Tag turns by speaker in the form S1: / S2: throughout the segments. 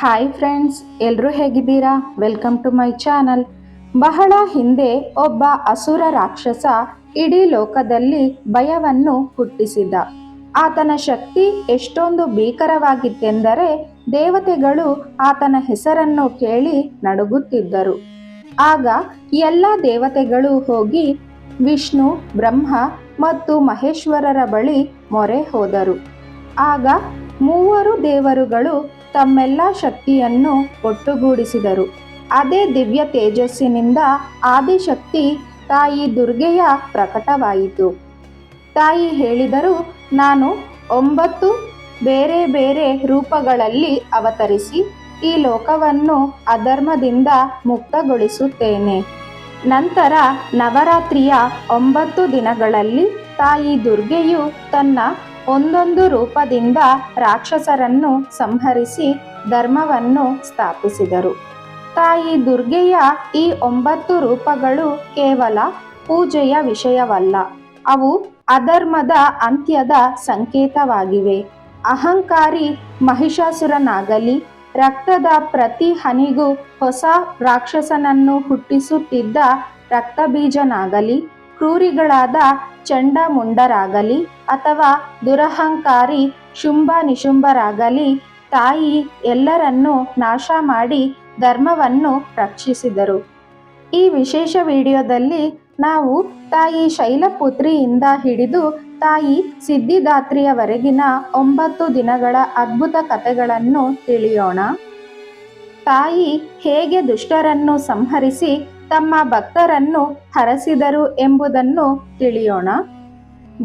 S1: Hi friends ಎಲ್ಲರೂ ಹೇಗಿದ್ದೀರಾ? Welcome to my channel ಬಹಳ ಹಿಂದೆ ಒಬ್ಬ ಅಸುರ ರಾಕ್ಷಸ ಇಡೀ ಲೋಕದಲ್ಲಿ ಭಯವನ್ನು ಹುಟ್ಟಿಸಿದ. ಆತನ ಶಕ್ತಿ ಎಷ್ಟೊಂದು ಭೀಕರವಾಗಿತ್ತೆಂದರೆ ದೇವತೆಗಳು ಆತನ ಹೆಸರನ್ನು ಕೇಳಿ ನಡುಗುತ್ತಿದ್ದರು. ಆಗ ಎಲ್ಲ ದೇವತೆಗಳು ಹೋಗಿ ವಿಷ್ಣು, ಬ್ರಹ್ಮ ಮತ್ತು ಮಹೇಶ್ವರರ ಬಳಿ ಮೊರೆ ಹೋದರು. ಆಗ ಮೂವರು ದೇವರುಗಳು ತಮ್ಮೆಲ್ಲ ಶಕ್ತಿಯನ್ನು ಒಟ್ಟುಗೂಡಿಸಿದರು. ಅದೇ ದಿವ್ಯ ತೇಜಸ್ಸಿನಿಂದ ಆದಿಶಕ್ತಿ ತಾಯಿ ದುರ್ಗೆಯ ಪ್ರಕಟವಾಯಿತು. ತಾಯಿ ಹೇಳಿದರು, ನಾನು ಒಂಬತ್ತು ಬೇರೆ ಬೇರೆ ರೂಪಗಳಲ್ಲಿ ಅವತರಿಸಿ ಈ ಲೋಕವನ್ನು ಅಧರ್ಮದಿಂದ ಮುಕ್ತಗೊಳಿಸುತ್ತೇನೆ. ನಂತರ ನವರಾತ್ರಿಯ ಒಂಬತ್ತು ದಿನಗಳಲ್ಲಿ ತಾಯಿ ದುರ್ಗೆಯು ತನ್ನ ಒಂದೊಂದು ರೂಪದಿಂದ ರಾಕ್ಷಸರನ್ನು ಸಂಹರಿಸಿ ಧರ್ಮವನ್ನು ಸ್ಥಾಪಿಸಿದರು. ತಾಯಿ ದುರ್ಗೆಯ ಈ ಒಂಬತ್ತು ರೂಪಗಳು ಕೇವಲ ಪೂಜೆಯ ವಿಷಯವಲ್ಲ, ಅವು ಅಧರ್ಮದ ಅಂತ್ಯದ ಸಂಕೇತವಾಗಿವೆ. ಅಹಂಕಾರಿ ಮಹಿಷಾಸುರನಾಗಲಿ, ರಕ್ತದ ಪ್ರತಿ ಹನಿಗೂ ಹೊಸ ರಾಕ್ಷಸನನ್ನು ಹುಟ್ಟಿಸುತ್ತಿದ್ದ ರಕ್ತಬೀಜನಾಗಲಿ ಕ್ರೂರಿಗಳಾದ ಚಂಡಮುಂಡರಾಗಲಿ ಅಥವಾ ದುರಹಂಕಾರಿ ಶುಂಭ ನಿಶುಂಭರಾಗಲಿ ತಾಯಿ ಎಲ್ಲರನ್ನೂ ನಾಶ ಮಾಡಿ ಧರ್ಮವನ್ನು ರಕ್ಷಿಸಿದರು. ಈ ವಿಶೇಷ ವಿಡಿಯೋದಲ್ಲಿ ನಾವು ತಾಯಿ ಶೈಲಪುತ್ರಿಯಿಂದ ಹಿಡಿದು ತಾಯಿ ಸಿದ್ಧಿದಾತ್ರಿಯವರೆಗಿನ ಒಂಬತ್ತು ದಿನಗಳ ಅದ್ಭುತ ಕಥೆಗಳನ್ನು ತಿಳಿಯೋಣ. ತಾಯಿ ಹೇಗೆ ದುಷ್ಟರನ್ನು ಸಂಹರಿಸಿ ತಮ್ಮ ಭಕ್ತರನ್ನು ಹರಸಿದರು ಎಂಬುದನ್ನು ತಿಳಿಯೋಣ.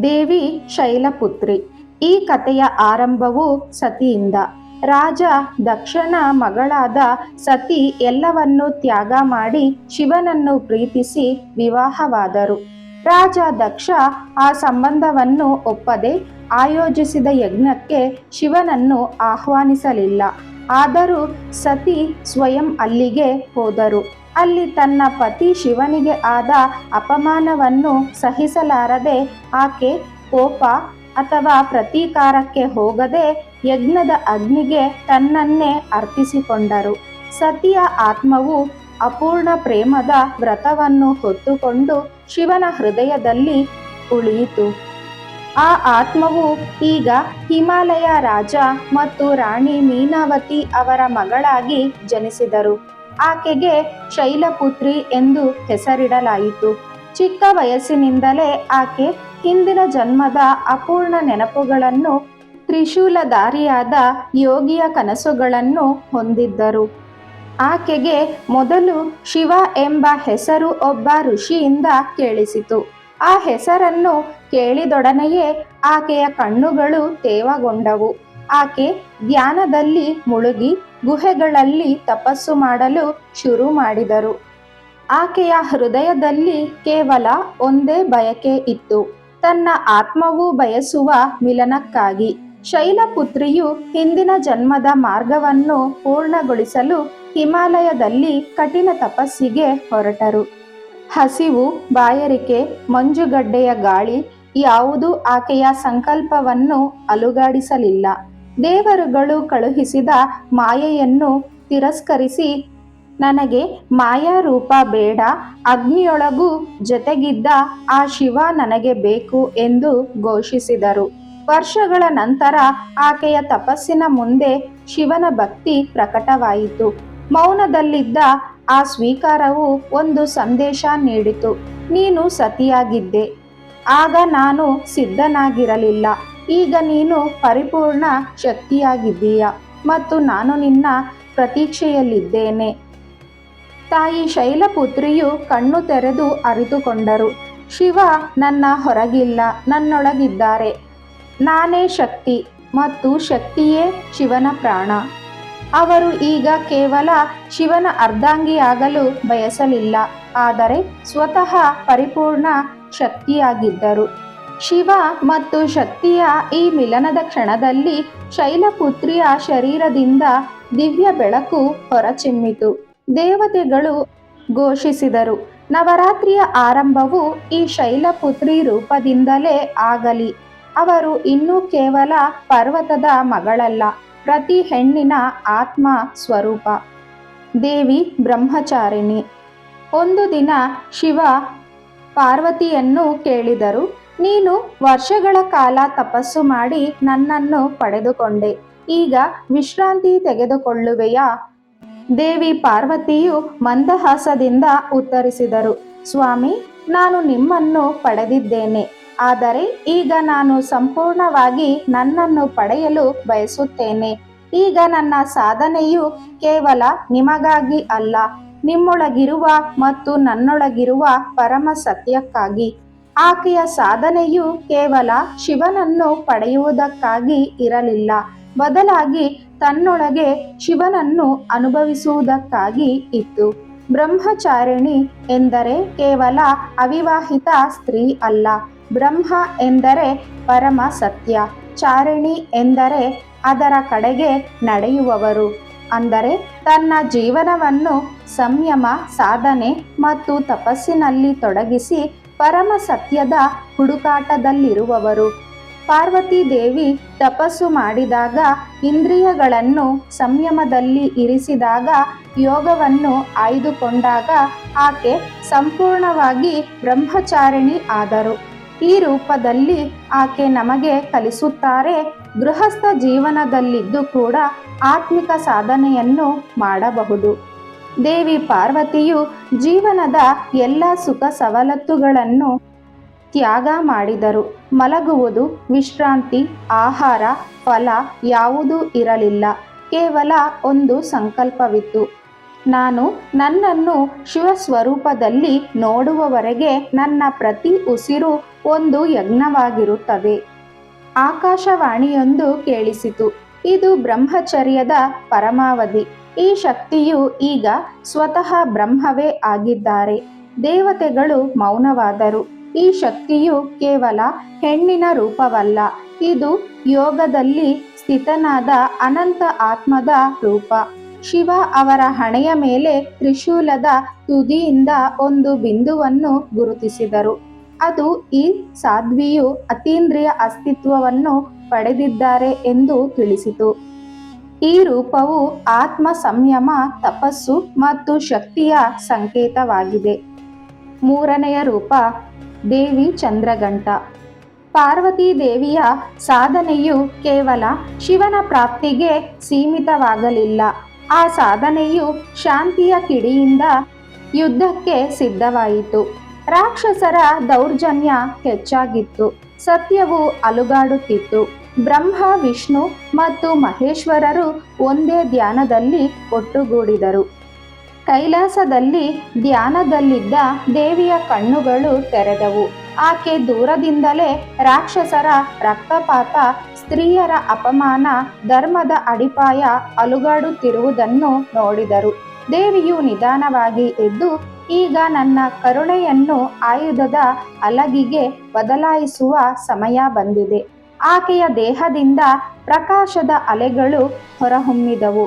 S1: ದೇವಿ ಶೈಲಪುತ್ರಿ, ಈ ಕಥೆಯ ಆರಂಭವು ಸತಿಯಿಂದ. ರಾಜ ದಕ್ಷನ ಮಗಳಾದ ಸತಿ ಎಲ್ಲವನ್ನೂ ತ್ಯಾಗ ಮಾಡಿ ಶಿವನನ್ನು ಪ್ರೀತಿಸಿ ವಿವಾಹವಾದರು. ರಾಜ ದಕ್ಷ ಆ ಸಂಬಂಧವನ್ನು ಒಪ್ಪದೆ ಆಯೋಜಿಸಿದ ಯಜ್ಞಕ್ಕೆ ಶಿವನನ್ನು ಆಹ್ವಾನಿಸಲಿಲ್ಲ. ಆದರೂ ಸತಿ ಸ್ವಯಂ ಅಲ್ಲಿಗೆ ಹೋದರು. ಅಲ್ಲಿ ತನ್ನ ಪತಿ ಶಿವನಿಗೆ ಆದ ಅಪಮಾನವನ್ನು ಸಹಿಸಲಾರದೆ ಆಕೆ ಕೋಪ ಅಥವಾ ಪ್ರತೀಕಾರಕ್ಕೆ ಹೋಗದೆ ಯಜ್ಞದ ಅಗ್ನಿಗೆ ತನ್ನನ್ನೇ ಅರ್ಪಿಸಿಕೊಂಡರು. ಸತಿಯ ಆತ್ಮವು ಅಪೂರ್ಣ ಪ್ರೇಮದ ವ್ರತವನ್ನು ಹೊತ್ತುಕೊಂಡು ಶಿವನ ಹೃದಯದಲ್ಲಿ ಉಳಿಯಿತು. ಆ ಆತ್ಮವು ಈಗ ಹಿಮಾಲಯ ರಾಜ ಮತ್ತು ರಾಣಿ ಮೀನಾವತಿ ಅವರ ಮಗಳಾಗಿ ಜನಿಸಿದರು. ಆಕೆಗೆ ಶೈಲಪುತ್ರಿ ಎಂದು ಹೆಸರಿಡಲಾಯಿತು. ಚಿಕ್ಕ ವಯಸ್ಸಿನಿಂದಲೇ ಆಕೆ ಹಿಂದಿನ ಜನ್ಮದ ಅಪೂರ್ಣ ನೆನಪುಗಳನ್ನು ತ್ರಿಶೂಲಧಾರಿಯಾದ ಯೋಗಿಯ ಕನಸುಗಳನ್ನು ಹೊಂದಿದ್ದರು. ಆಕೆಗೆ ಮೊದಲು ಶಿವ ಎಂಬ ಹೆಸರು ಒಬ್ಬ ಋಷಿಯಿಂದ ಕೇಳಿಸಿತು. ಆ ಹೆಸರನ್ನು ಕೇಳಿದೊಡನೆಯೇ ಆಕೆಯ ಕಣ್ಣುಗಳು ತೇವಗೊಂಡವು. ಆಕೆ ಧ್ಯಾನದಲ್ಲಿ ಮುಳುಗಿ ಗುಹೆಗಳಲ್ಲಿ ತಪಸ್ಸು ಮಾಡಲು ಶುರು ಮಾಡಿದರು. ಆಕೆಯ ಹೃದಯದಲ್ಲಿ ಕೇವಲ ಒಂದೇ ಬಯಕೆ ಇತ್ತು. ತನ್ನ ಆತ್ಮವು ಬಯಸುವ ಮಿಲನಕ್ಕಾಗಿ ಶೈಲಪುತ್ರಿಯು ಹಿಂದಿನ ಜನ್ಮದ ಮಾರ್ಗವನ್ನು ಪೂರ್ಣಗೊಳಿಸಲು ಹಿಮಾಲಯದಲ್ಲಿ ಕಠಿಣ ತಪಸ್ಸಿಗೆ ಹೊರಟರು. ಹಸಿವು, ಬಾಯರಿಕೆ, ಮಂಜುಗಡ್ಡೆಯ ಗಾಳಿ ಯಾವುದೂ ಆಕೆಯ ಸಂಕಲ್ಪವನ್ನು ಅಲುಗಾಡಿಸಲಿಲ್ಲ. ದೇವರುಗಳು ಕಳುಹಿಸಿದ ಮಾಯೆಯನ್ನು ತಿರಸ್ಕರಿಸಿ, ನನಗೆ ಮಾಯಾರೂಪ ಬೇಡ, ಅಗ್ನಿಯೊಳಗೂ ಜೊತೆಗಿದ್ದ ಆ ಶಿವ ನನಗೆ ಬೇಕು ಎಂದು ಘೋಷಿಸಿದರು. ವರ್ಷಗಳ ನಂತರ ಆಕೆಯ ತಪಸ್ಸಿನ ಮುಂದೆ ಶಿವನ ಭಕ್ತಿ ಪ್ರಕಟವಾಯಿತು. ಮೌನದಲ್ಲಿದ್ದ ಆ ಸ್ವೀಕಾರವು ಒಂದು ಸಂದೇಶ ನೀಡಿತು. ನೀನು ಸತಿಯಾಗಿದ್ದೆ. ಆಗ ನಾನು ಸಿದ್ಧನಾಗಿರಲಿಲ್ಲ. ಈಗ ನೀನು ಪರಿಪೂರ್ಣ ಶಕ್ತಿಯಾಗಿದ್ದೀಯ ಮತ್ತು ನಾನು ನಿನ್ನ ಪ್ರತೀಕ್ಷೆಯಲ್ಲಿದ್ದೇನೆ. ತಾಯಿ ಶೈಲಪುತ್ರಿಯು ಕಣ್ಣು ತೆರೆದು ಅರಿತುಕೊಂಡರು. ಶಿವ, ನನ್ನ ಹೊರಗಿಲ್ಲ, ನನ್ನೊಳಗಿದ್ದಾರೆ. ನಾನೇ ಶಕ್ತಿ ಮತ್ತು ಶಕ್ತಿಯೇ ಶಿವನ ಪ್ರಾಣ. ಅವರು ಈಗ ಕೇವಲ ಶಿವನ ಅರ್ಧಾಂಗಿಯಾಗಲು ಬಯಸಲಿಲ್ಲ, ಆದರೆ ಸ್ವತಃ ಪರಿಪೂರ್ಣ ಶಕ್ತಿಯಾಗಿದ್ದರು. ಶಿವ ಮತ್ತು ಶಕ್ತಿಯ ಈ ಮಿಲನದ ಕ್ಷಣದಲ್ಲಿ ಶೈಲಪುತ್ರಿಯ ಶರೀರದಿಂದ ದಿವ್ಯ ಬೆಳಕು ಹೊರಚಿಮ್ಮಿತು. ದೇವತೆಗಳು ಘೋಷಿಸಿದರು, ನವರಾತ್ರಿಯ ಆರಂಭವು ಈ ಶೈಲಪುತ್ರಿ ರೂಪದಿಂದಲೇ ಆಗಲಿ. ಅವರು ಇನ್ನೂ ಕೇವಲ ಪರ್ವತದ ಮಗಳಲ್ಲ, ಪ್ರತಿ ಹೆಣ್ಣಿನ ಆತ್ಮ ಸ್ವರೂಪ. ದೇವಿ ಬ್ರಹ್ಮಚಾರಿಣಿ. ಒಂದು ದಿನ ಶಿವ ಪಾರ್ವತಿಯನ್ನು ಕೇಳಿದರು. ನೀನು ವರ್ಷಗಳ ಕಾಲ ತಪಸ್ಸು ಮಾಡಿ ನನ್ನನ್ನು ಪಡೆದುಕೊಂಡೆ. ಈಗ ವಿಶ್ರಾಂತಿ ತೆಗೆದುಕೊಳ್ಳುವೆಯಾ? ದೇವಿ ಪಾರ್ವತಿಯು ಮಂದಹಾಸದಿಂದ ಉತ್ತರಿಸಿದರು. ಸ್ವಾಮಿ, ನಾನು ನಿಮ್ಮನ್ನು ಪಡೆದಿದ್ದೇನೆ. ಆದರೆ ಈಗ ನಾನು ಸಂಪೂರ್ಣವಾಗಿ ನನ್ನನ್ನು ಪಡೆಯಲು ಬಯಸುತ್ತೇನೆ. ಈಗ ನನ್ನ ಸಾಧನೆಯು ಕೇವಲ ನಿಮಗಾಗಿ ಅಲ್ಲ. ನಿಮ್ಮೊಳಗಿರುವ ಮತ್ತು ನನ್ನೊಳಗಿರುವ ಪರಮ ಸತ್ಯಕ್ಕಾಗಿ. ಆಕೆಯ ಸಾಧನೆಯು ಕೇವಲ ಶಿವನನ್ನು ಪಡೆಯುವುದಕ್ಕಾಗಿ ಇರಲಿಲ್ಲ. ಬದಲಾಗಿ ತನ್ನೊಳಗೆ ಶಿವನನ್ನು ಅನುಭವಿಸುವುದಕ್ಕಾಗಿ ಇತ್ತು. ಬ್ರಹ್ಮಚಾರಿಣಿ ಎಂದರೆ ಕೇವಲ ಅವಿವಾಹಿತ ಸ್ತ್ರೀ ಅಲ್ಲ. ಬ್ರಹ್ಮ ಎಂದರೆ ಪರಮ ಸತ್ಯ. ಚಾರಿಣಿ ಎಂದರೆ ಅದರ ಕಡೆಗೆ ನಡೆಯುವವರು. ಅಂದರೆ ತನ್ನ ಜೀವನವನ್ನು ಸಂಯಮ, ಸಾಧನೆ ಮತ್ತು ತಪಸ್ಸಿನಲ್ಲಿ ತೊಡಗಿಸಿ ಪರಮ ಸತ್ಯದ ಹುಡುಕಾಟದಲ್ಲಿರುವವರು. ಪಾರ್ವತಿ ದೇವಿ ತಪಸ್ಸು ಮಾಡಿದಾಗ ಇಂದ್ರಿಯಗಳನ್ನು ಸಂಯಮದಲ್ಲಿ ಇರಿಸಿದಾಗ ಯೋಗವನ್ನು ಆಯ್ದುಕೊಂಡಾಗ ಆಕೆ ಸಂಪೂರ್ಣವಾಗಿ ಬ್ರಹ್ಮಚಾರಿಣಿ ಆದರು. ಈ ರೂಪದಲ್ಲಿ ಆಕೆ ನಮಗೆ ಕಲಿಸುತ್ತಾರೆ ಗೃಹಸ್ಥ ಜೀವನದಲ್ಲಿದ್ದು ಕೂಡ ಆತ್ಮಿಕ ಸಾಧನೆಯನ್ನು ಮಾಡಬಹುದು. ದೇವಿ ಪಾರ್ವತಿಯು ಜೀವನದ ಎಲ್ಲ ಸುಖ ಸವಲತ್ತುಗಳನ್ನು ತ್ಯಾಗ ಮಾಡಿದರು. ಮಲಗುವುದು, ವಿಶ್ರಾಂತಿ, ಆಹಾರ, ಫಲ ಯಾವುದೂ ಇರಲಿಲ್ಲ. ಕೇವಲ ಒಂದು ಸಂಕಲ್ಪವಿತ್ತು. ನಾನು ನನ್ನನ್ನು ಶಿವಸ್ವರೂಪದಲ್ಲಿ ನೋಡುವವರೆಗೆ ನನ್ನ ಪ್ರತಿ ಉಸಿರು ಒಂದು ಯಜ್ಞವಾಗಿರುತ್ತದೆ ಆಕಾಶವಾಣಿಯೊಂದು ಕೇಳಿಸಿತು. ಇದು ಬ್ರಹ್ಮಚರ್ಯದ ಪರಮಾವಧಿ. ಈ ಶಕ್ತಿಯು ಈಗ ಸ್ವತಃ ಬ್ರಹ್ಮವೇ ಆಗಿದ್ದಾರೆ. ದೇವತೆಗಳು ಮೌನವಾದರು. ಈ ಶಕ್ತಿಯು ಕೇವಲ ಹೆಣ್ಣಿನ ರೂಪವಲ್ಲ. ಇದು ಯೋಗದಲ್ಲಿ ಸ್ಥಿತನಾದ ಅನಂತ ಆತ್ಮದ ರೂಪ. ಶಿವ ಅವರ ಹಣೆಯ ಮೇಲೆ ತ್ರಿಶೂಲದ ತುದಿಯಿಂದ ಒಂದು ಬಿಂದುವನ್ನು ಗುರುತಿಸಿದರು. ಅದು ಈ ಸಾಧ್ವಿಯು ಅತೀಂದ್ರಿಯ ಅಸ್ತಿತ್ವವನ್ನು ಪಡೆದಿದ್ದಾರೆ ಎಂದು ತಿಳಿಸಿತು. ಈ ರೂಪವು ಆತ್ಮ ಸಂಯಮ, ತಪಸ್ಸು ಮತ್ತು ಶಕ್ತಿಯ ಸಂಕೇತವಾಗಿದೆ. ಮೂರನೆಯ ರೂಪ, ದೇವಿ ಚಂದ್ರಗಂಟ. ಪಾರ್ವತಿ ದೇವಿಯ ಸಾಧನೆಯು ಕೇವಲ ಶಿವನ ಪ್ರಾಪ್ತಿಗೆ ಸೀಮಿತವಾಗಲಿಲ್ಲ. ಆ ಸಾಧನೆಯು ಶಾಂತಿಯ ಕಿಡಿಯಿಂದ ಯುದ್ಧಕ್ಕೆ ಸಿದ್ಧವಾಯಿತು. ರಾಕ್ಷಸರ ದೌರ್ಜನ್ಯ ಹೆಚ್ಚಾಗಿತ್ತು. ಸತ್ಯವು ಅಲುಗಾಡುತ್ತಿತ್ತು. ಬ್ರಹ್ಮ, ವಿಷ್ಣು ಮತ್ತು ಮಹೇಶ್ವರರು ಒಂದೇ ಧ್ಯಾನದಲ್ಲಿ ಒಟ್ಟುಗೂಡಿದರು. ಕೈಲಾಸದಲ್ಲಿ ಧ್ಯಾನದಲ್ಲಿದ್ದ ದೇವಿಯ ಕಣ್ಣುಗಳು ತೆರೆದವು. ಆಕೆ ದೂರದಿಂದಲೇ ರಾಕ್ಷಸರ ರಕ್ತಪಾತ, ಸ್ತ್ರೀಯರ ಅಪಮಾನ, ಧರ್ಮದ ಅಡಿಪಾಯ ಅಲುಗಾಡುತ್ತಿರುವುದನ್ನು ನೋಡಿದರು. ದೇವಿಯು ನಿಧಾನವಾಗಿ ಎದ್ದು ಈಗ ನನ್ನ ಕರುಣೆಯನ್ನು ಆಯುಧದ ಅಲಗಿಗೆ ಬದಲಾಯಿಸುವ ಸಮಯ ಬಂದಿದೆ. ಆಕೆಯ ದೇಹದಿಂದ ಪ್ರಕಾಶದ ಅಲೆಗಳು ಹೊರಹೊಮ್ಮಿದವು.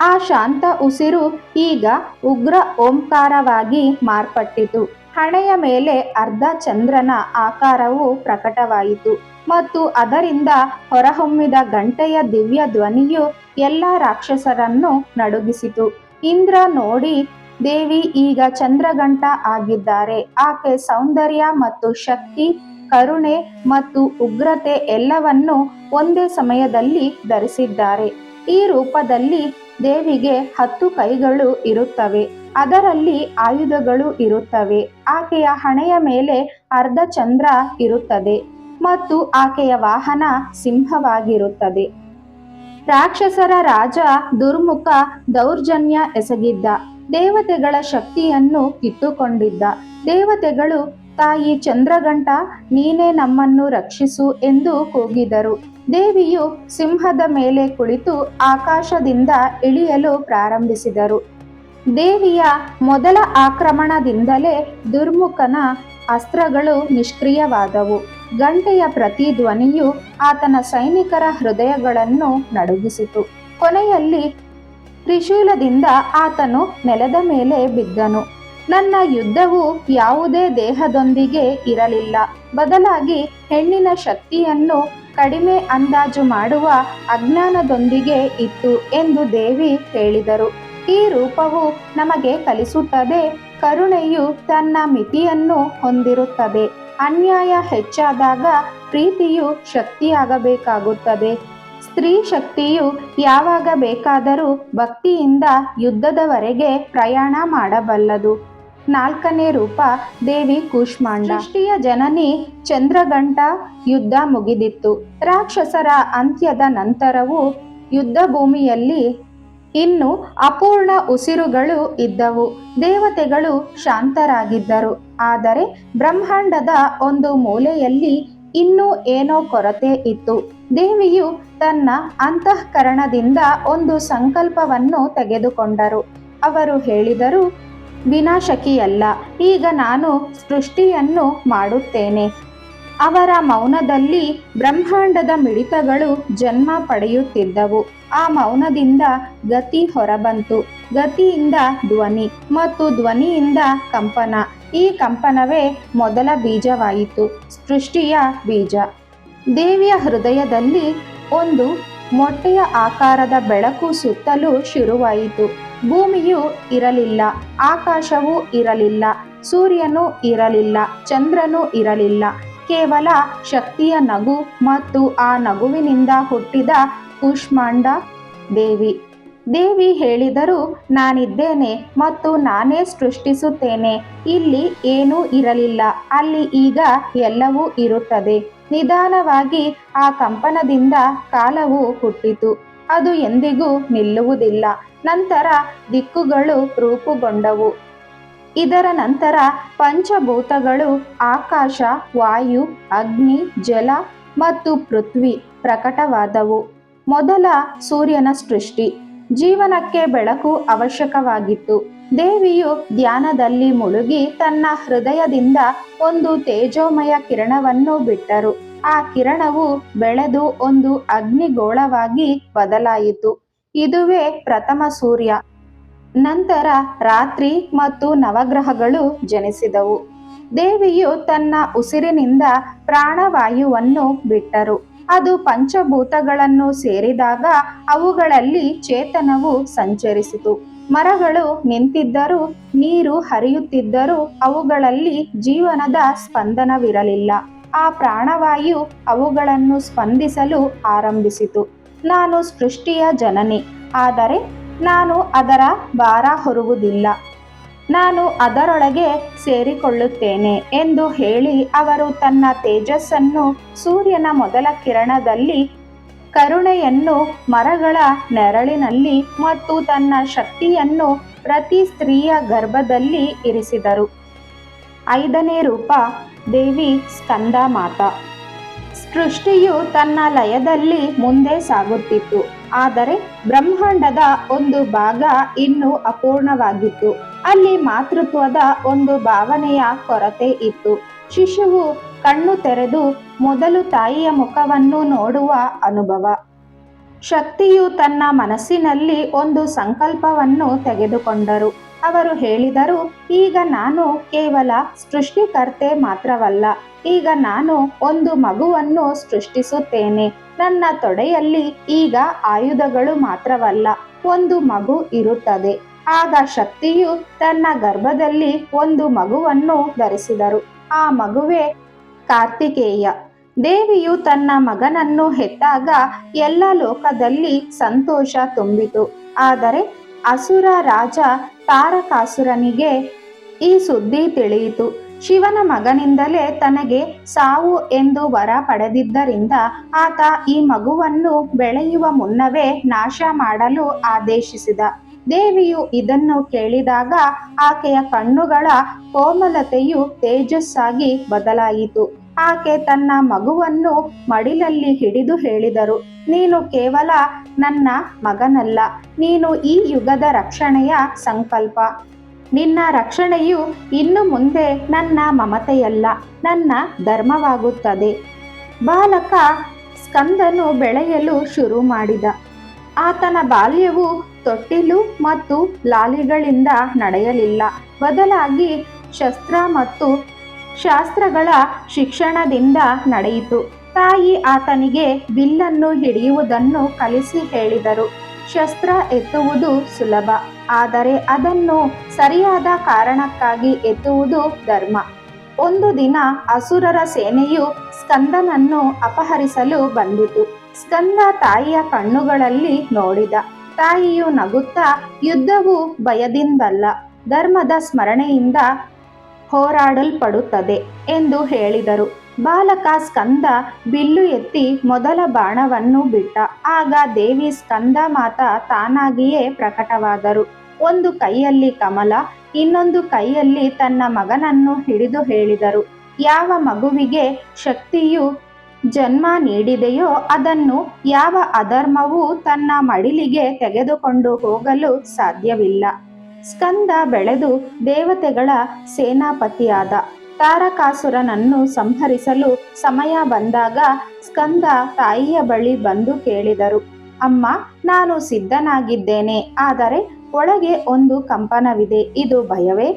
S1: ಆ ಶಾಂತ ಉಸಿರು ಈಗ ಉಗ್ರ ಓಂಕಾರವಾಗಿ ಮಾರ್ಪಟ್ಟಿತು. ಹಣೆಯ ಮೇಲೆ ಅರ್ಧ ಚಂದ್ರನ ಆಕಾರವು ಪ್ರಕಟವಾಯಿತು ಮತ್ತು ಅದರಿಂದ ಹೊರಹೊಮ್ಮಿದ ಗಂಟೆಯ ದಿವ್ಯ ಧ್ವನಿಯು ಎಲ್ಲ ರಾಕ್ಷಸರನ್ನು ನಡುಗಿಸಿತು. ಇಂದ್ರ ನೋಡಿ ದೇವಿ ಈಗ ಚಂದ್ರಗಂಟ ಆಗಿದ್ದಾರೆ. ಆಕೆ ಸೌಂದರ್ಯ ಮತ್ತು ಶಕ್ತಿ, ಕರುಣೆ ಮತ್ತು ಉಗ್ರತೆ ಎಲ್ಲವನ್ನು ಒಂದೇ ಸಮಯದಲ್ಲಿ ಧರಿಸಿದ್ದಾರೆ. ಈ ರೂಪದಲ್ಲಿ ದೇವಿಗೆ ಹತ್ತು ಕೈಗಳು ಇರುತ್ತವೆ. ಅದರಲ್ಲಿ ಆಯುಧಗಳು ಇರುತ್ತವೆ. ಆಕೆಯ ಹಣೆಯ ಮೇಲೆ ಅರ್ಧ ಚಂದ್ರ ಇರುತ್ತದೆ ಮತ್ತು ಆಕೆಯ ವಾಹನ ಸಿಂಹವಾಗಿರುತ್ತದೆ. ರಾಕ್ಷಸರ ರಾಜ ದುರ್ಮುಖ ದೌರ್ಜನ್ಯ ಎಸಗಿದ್ದ. ದೇವತೆಗಳ ಶಕ್ತಿಯನ್ನು ಕಿತ್ತುಕೊಂಡಿದ್ದ. ದೇವತೆಗಳು, ತಾಯಿ ಚಂದ್ರಗಂಟ, ನೀನೇ ನಮ್ಮನ್ನು ರಕ್ಷಿಸು ಎಂದು ಕೂಗಿದರು. ದೇವಿಯು ಸಿಂಹದ ಮೇಲೆ ಕುಳಿತು ಆಕಾಶದಿಂದ ಇಳಿಯಲು ಪ್ರಾರಂಭಿಸಿದರು. ದೇವಿಯ ಮೊದಲ ಆಕ್ರಮಣದಿಂದಲೇ ದುರ್ಮುಖನ ಅಸ್ತ್ರಗಳು ನಿಷ್ಕ್ರಿಯವಾದವು. ಗಂಟೆಯ ಪ್ರತಿಧ್ವನಿಯು ಆತನ ಸೈನಿಕರ ಹೃದಯಗಳನ್ನು ನಡುಗಿಸಿತು. ಕೊನೆಯಲ್ಲಿ ತ್ರಿಶೂಲದಿಂದ ಆತನು ನೆಲದ ಮೇಲೆ ಬಿದ್ದನು. ನನ್ನ ಯುದ್ಧವು ಯಾವುದೇ ದೇಹದೊಂದಿಗೆ ಇರಲಿಲ್ಲ. ಬದಲಾಗಿ ಹೆಣ್ಣಿನ ಶಕ್ತಿಯನ್ನು ಕಡಿಮೆ ಅಂದಾಜು ಮಾಡುವ ಅಜ್ಞಾನದೊಂದಿಗೆ ಇತ್ತು ಎಂದು ದೇವಿ ಹೇಳಿದರು. ಈ ರೂಪವು ನಮಗೆ ಕಲಿಸುತ್ತದೆ, ಕರುಣೆಯು ತನ್ನ ಮಿತಿಯನ್ನು ಹೊಂದಿರುತ್ತದೆ. ಅನ್ಯಾಯ ಹೆಚ್ಚಾದಾಗ ಪ್ರೀತಿಯು ಶಕ್ತಿಯಾಗಬೇಕಾಗುತ್ತದೆ. ಸ್ತ್ರೀ ಶಕ್ತಿಯು ಯಾವಾಗ ಬೇಕಾದರೂ ಭಕ್ತಿಯಿಂದ ಯುದ್ಧದವರೆಗೆ ಪ್ರಯಾಣ ಮಾಡಬಲ್ಲದು. ನಾಲ್ಕನೇ ರೂಪ, ದೇವಿ ಕೂಷ್ಮಾಂಡ. ಸೃಷ್ಟಿಯ ಜನನಿ ಚಂದ್ರಗಂಟ ಯುದ್ಧ ಮುಗಿದಿತ್ತು. ರಾಕ್ಷಸರ ಅಂತ್ಯದ ನಂತರವೂ ಯುದ್ಧ ಭೂಮಿಯಲ್ಲಿ ಇನ್ನು ಅಪೂರ್ಣ ಉಸಿರುಗಳು ಇದ್ದವು. ದೇವತೆಗಳು ಶಾಂತರಾಗಿದ್ದರು. ಆದರೆ ಬ್ರಹ್ಮಾಂಡದ ಒಂದು ಮೂಲೆಯಲ್ಲಿ ಇನ್ನೂ ಏನೋ ಕೊರತೆ ಇತ್ತು. ದೇವಿಯು ತನ್ನ ಅಂತಃಕರಣದಿಂದ ಒಂದು ಸಂಕಲ್ಪವನ್ನು ತೆಗೆದುಕೊಂಡರು. ಅವರು ಹೇಳಿದರು, ವಿನಾಶಕಿಯಲ್ಲ, ಈಗ ನಾನು ಸೃಷ್ಟಿಯನ್ನು ಮಾಡುತ್ತೇನೆ. ಅವರ ಮೌನದಲ್ಲಿ ಬ್ರಹ್ಮಾಂಡದ ಮಿಡಿತಗಳು ಜನ್ಮ ಪಡೆಯುತ್ತಿದ್ದವು. ಆ ಮೌನದಿಂದ ಗತಿ ಹೊರಬಂತು. ಗತಿಯಿಂದ ಧ್ವನಿ ಮತ್ತು ಧ್ವನಿಯಿಂದ ಕಂಪನ. ಈ ಕಂಪನವೇ ಮೊದಲ ಬೀಜವಾಯಿತು. ಸೃಷ್ಟಿಯ ಬೀಜ. ದೇವಿಯ ಹೃದಯದಲ್ಲಿ ಒಂದು ಮೊಟ್ಟೆಯ ಆಕಾರದ ಬೆಳಕು ಸುತ್ತಲೂ ಶುರುವಾಯಿತು. ಭೂಮಿಯು ಇರಲಿಲ್ಲ, ಆಕಾಶವೂ ಇರಲಿಲ್ಲ, ಸೂರ್ಯನೂ ಇರಲಿಲ್ಲ, ಚಂದ್ರನೂ ಇರಲಿಲ್ಲ. ಕೇವಲ ಶಕ್ತಿಯ ನಗು ಮತ್ತು ಆ ನಗುವಿನಿಂದ ಹುಟ್ಟಿದ ಕುಷ್ಮಾಂಡ ದೇವಿ. ದೇವಿ ಹೇಳಿದರು, ನಾನಿದ್ದೇನೆ ಮತ್ತು ನಾನೇ ಸೃಷ್ಟಿಸುತ್ತೇನೆ. ಇಲ್ಲಿ ಏನೂ ಇರಲಿಲ್ಲ. ಅಲ್ಲಿ ಈಗ ಎಲ್ಲವೂ ಇರುತ್ತದೆ. ನಿಧಾನವಾಗಿ ಆ ಕಂಪನದಿಂದ ಕಾಲವು ಹುಟ್ಟಿತು. ಅದು ಎಂದಿಗೂ ನಿಲ್ಲುವುದಿಲ್ಲ. ನಂತರ ದಿಕ್ಕುಗಳು ರೂಪುಗೊಂಡವು. ಇದರ ನಂತರ ಪಂಚಭೂತಗಳು ಆಕಾಶ, ವಾಯು, ಅಗ್ನಿ, ಜಲ ಮತ್ತು ಪೃಥ್ವಿ ಪ್ರಕಟವಾದವು. ಮೊದಲ ಸೂರ್ಯನ ಸೃಷ್ಟಿ. ಜೀವನಕ್ಕೆ ಬೆಳಕು ಅವಶ್ಯಕವಾಗಿತ್ತು. ದೇವಿಯು ಧ್ಯಾನದಲ್ಲಿ ಮುಳುಗಿ ತನ್ನ ಹೃದಯದಿಂದ ಒಂದು ತೇಜೋಮಯ ಕಿರಣವನ್ನು ಬಿಟ್ಟರು. ಆ ಕಿರಣವು ಬೆಳೆದು ಒಂದು ಅಗ್ನಿಗೋಳವಾಗಿ ಬದಲಾಯಿತು. ಇದುವೇ ಪ್ರಥಮ ಸೂರ್ಯ. ನಂತರ ರಾತ್ರಿ ಮತ್ತು ನವಗ್ರಹಗಳು ಜನಿಸಿದವು. ದೇವಿಯು ತನ್ನ ಉಸಿರಿನಿಂದ ಪ್ರಾಣವಾಯುವನ್ನು ಬಿಟ್ಟರು. ಅದು ಪಂಚಭೂತಗಳನ್ನು ಸೇರಿದಾಗ ಅವುಗಳಲ್ಲಿ ಚೇತನವು ಸಂಚರಿಸಿತು. ಮರಗಳು ನಿಂತಿದ್ದರೂ, ನೀರು ಹರಿಯುತ್ತಿದ್ದರೂ ಅವುಗಳಲ್ಲಿ ಜೀವನದ ಸ್ಪಂದನವಿರಲಿಲ್ಲ. ಆ ಪ್ರಾಣವಾಯು ಅವುಗಳನ್ನು ಸ್ಪಂದಿಸಲು ಆರಂಭಿಸಿತು. ನಾನು ಸೃಷ್ಟಿಯ ಜನನಿ, ಆದರೆ ನಾನು ಅದರ ಭಾರ ಹೊರುವುದಿಲ್ಲ. ನಾನು ಅದರೊಳಗೆ ಸೇರಿಕೊಳ್ಳುತ್ತೇನೆ ಎಂದು ಹೇಳಿ ಅವರು ತನ್ನ ತೇಜಸ್ಸನ್ನು ಸೂರ್ಯನ ಮೊದಲ ಕಿರಣದಲ್ಲಿ, ಕರುಣೆಯನ್ನು ಮರಗಳ ನೆರಳಿನಲ್ಲಿ ಮತ್ತು ತನ್ನ ಶಕ್ತಿಯನ್ನು ಪ್ರತಿ ಸ್ತ್ರೀಯ ಗರ್ಭದಲ್ಲಿ ಇರಿಸಿದರು. ಐದನೇ ರೂಪ, ದೇವಿ ಸ್ಕಂದ ಮಾತ. ಸೃಷ್ಟಿಯು ತನ್ನ ಲಯದಲ್ಲಿ ಮುಂದೆ ಸಾಗುತ್ತಿತ್ತು, ಆದರೆ ಬ್ರಹ್ಮಾಂಡದ ಒಂದು ಭಾಗ ಇನ್ನೂ ಅಪೂರ್ಣವಾಗಿತ್ತು. ಅಲ್ಲಿ ಮಾತೃತ್ವದ ಒಂದು ಭಾವನೆಯ ಕೊರತೆ ಇತ್ತು. ಶಿಶುವು ಕಣ್ಣು ತೆರೆದು ಮೊದಲು ತಾಯಿಯ ಮುಖವನ್ನು ನೋಡುವ ಅನುಭವ. ಶಕ್ತಿಯು ತನ್ನ ಮನಸ್ಸಿನಲ್ಲಿ ಒಂದು ಸಂಕಲ್ಪವನ್ನು ತೆಗೆದುಕೊಂಡರು. ಅವರು ಹೇಳಿದರು, ಈಗ ನಾನು ಕೇವಲ ಸೃಷ್ಟಿಕರ್ತೆ ಮಾತ್ರವಲ್ಲ, ಈಗ ನಾನು ಒಂದು ಮಗುವನ್ನು ಸೃಷ್ಟಿಸುತ್ತೇನೆ. ನನ್ನ ತೊಡೆಯಲ್ಲಿ ಈಗ ಆಯುಧಗಳು ಮಾತ್ರವಲ್ಲ, ಒಂದು ಮಗು ಇರುತ್ತದೆ. ಆಗ ಶಕ್ತಿಯು ತನ್ನ ಗರ್ಭದಲ್ಲಿ ಒಂದು ಮಗುವನ್ನು ಧರಿಸಿದರು. ಆ ಮಗುವೇ ಕಾರ್ತಿಕೇಯ. ದೇವಿಯು ತನ್ನ ಮಗನನ್ನು ಹೆತ್ತಾಗ ಎಲ್ಲ ಲೋಕದಲ್ಲಿ ಸಂತೋಷ ತುಂಬಿತು. ಆದರೆ ಅಸುರ ರಾಜ ತಾರಕಾಸುರನಿಗೆ ಈ ಸುದ್ದಿ ತಿಳಿಯಿತು. ಶಿವನ ಮಗನಿಂದಲೇ ತನಗೆ ಸಾವು ಎಂದು ವರ ಪಡೆದಿದ್ದರಿಂದ ಆತ ಈ ಮಗುವನ್ನು ಬೆಳೆಯುವ ಮುನ್ನವೇ ನಾಶ ಮಾಡಲು ಆದೇಶಿಸಿದ. ದೇವಿಯು ಇದನ್ನು ಕೇಳಿದಾಗ ಆಕೆಯ ಕಣ್ಣುಗಳ ಕೋಮಲತೆಯು ತೇಜಸ್ಸಾಗಿ ಬದಲಾಯಿತು. ಆಕೆ ತನ್ನ ಮಗುವನ್ನು ಮಡಿಲಲ್ಲಿ ಹಿಡಿದು ಹೇಳಿದರು, ನೀನು ಕೇವಲ ನನ್ನ ಮಗನಲ್ಲ, ನೀನು ಈ ಯುಗದ ರಕ್ಷಣೆಯ ಸಂಕಲ್ಪ. ನಿನ್ನ ರಕ್ಷಣೆಯು ಇನ್ನು ಮುಂದೆ ನನ್ನ ಮಮತೆಯಲ್ಲ, ನನ್ನ ಧರ್ಮವಾಗುತ್ತದೆ ಬಾಲಕ ಸ್ಕಂದನು ಬೆಳೆಯಲು ಶುರು ಮಾಡಿದ. ಆತನ ಬಾಲ್ಯವು ತೊಟ್ಟಿಲು ಮತ್ತು ಲಾಲಿಗಳಿಂದ ನಡೆಯಲಿಲ್ಲ. ಬದಲಾಗಿ ಶಸ್ತ್ರ ಮತ್ತು ಶಾಸ್ತ್ರಗಳ ಶಿಕ್ಷಣದಿಂದ ನಡೆಯಿತು. ತಾಯಿ ಆತನಿಗೆ ಬಿಲ್ಲನ್ನು ಹಿಡಿಯುವುದನ್ನು ಕಲಿಸಿ ಹೇಳಿದರು. ಶಸ್ತ್ರ ಎತ್ತುವುದು ಸುಲಭ, ಆದರೆ ಅದನ್ನು ಸರಿಯಾದ ಕಾರಣಕ್ಕಾಗಿ ಎತ್ತುವುದು ಧರ್ಮ. ಒಂದು ದಿನ ಅಸುರರ ಸೇನೆಯು ಸ್ಕಂದನನ್ನು ಅಪಹರಿಸಲು ಬಂದಿತು. ಸ್ಕಂದ ತಾಯಿಯ ಕಣ್ಣುಗಳಲ್ಲಿ ನೋಡಿದ ತಾಯಿಯು ನಗುತ್ತಾ ಯುದ್ಧವು ಭಯದಿಂದಲ್ಲ, ಧರ್ಮದ ಸ್ಮರಣೆಯಿಂದ ಹೋರಾಡಲ್ಪಡುತ್ತದೆ ಎಂದು ಹೇಳಿದರು. ಬಾಲಕ ಸ್ಕಂದ ಬಿಲ್ಲು ಎತ್ತಿ ಮೊದಲ ಬಾಣವನ್ನು ಬಿಟ್ಟ. ಆಗ ದೇವಿ ಸ್ಕಂದ ಮಾತ ತಾನಾಗಿಯೇ ಪ್ರಕಟವಾದರು. ಒಂದು ಕೈಯಲ್ಲಿ ಕಮಲ, ಇನ್ನೊಂದು ಕೈಯಲ್ಲಿ ತನ್ನ ಮಗನನ್ನು ಹಿಡಿದು ಹೇಳಿದರು. ಯಾವ ಮಗುವಿಗೆ ಶಕ್ತಿಯು ಜನ್ಮ ನೀಡಿದೆಯೋ ಅದನ್ನು ಯಾವ ಅಧರ್ಮವೂ ತನ್ನ ಮಡಿಲಿಗೆ ತೆಗೆದುಕೊಂಡು ಹೋಗಲು ಸಾಧ್ಯವಿಲ್ಲ. ಸ್ಕಂದ ಬೆಳೆದು ದೇವತೆಗಳ ಸೇನಾಪತಿಯಾದ ತಾರಕಾಸುರನನ್ನು ಸಂಹರಿಸಲು ಸಮಯ ಬಂದಾಗ ಸ್ಕಂದ ತಾಯಿಯ ಬಳಿ ಬಂದು ಕೇಳಿದರು, ಅಮ್ಮ, ನಾನು ಸಿದ್ಧನಾಗಿದ್ದೇನೆ, ಆದರೆ ಒಳಗೆ ಒಂದು ಕಂಪನವಿದೆ, ಇದು ಭಯವೇ?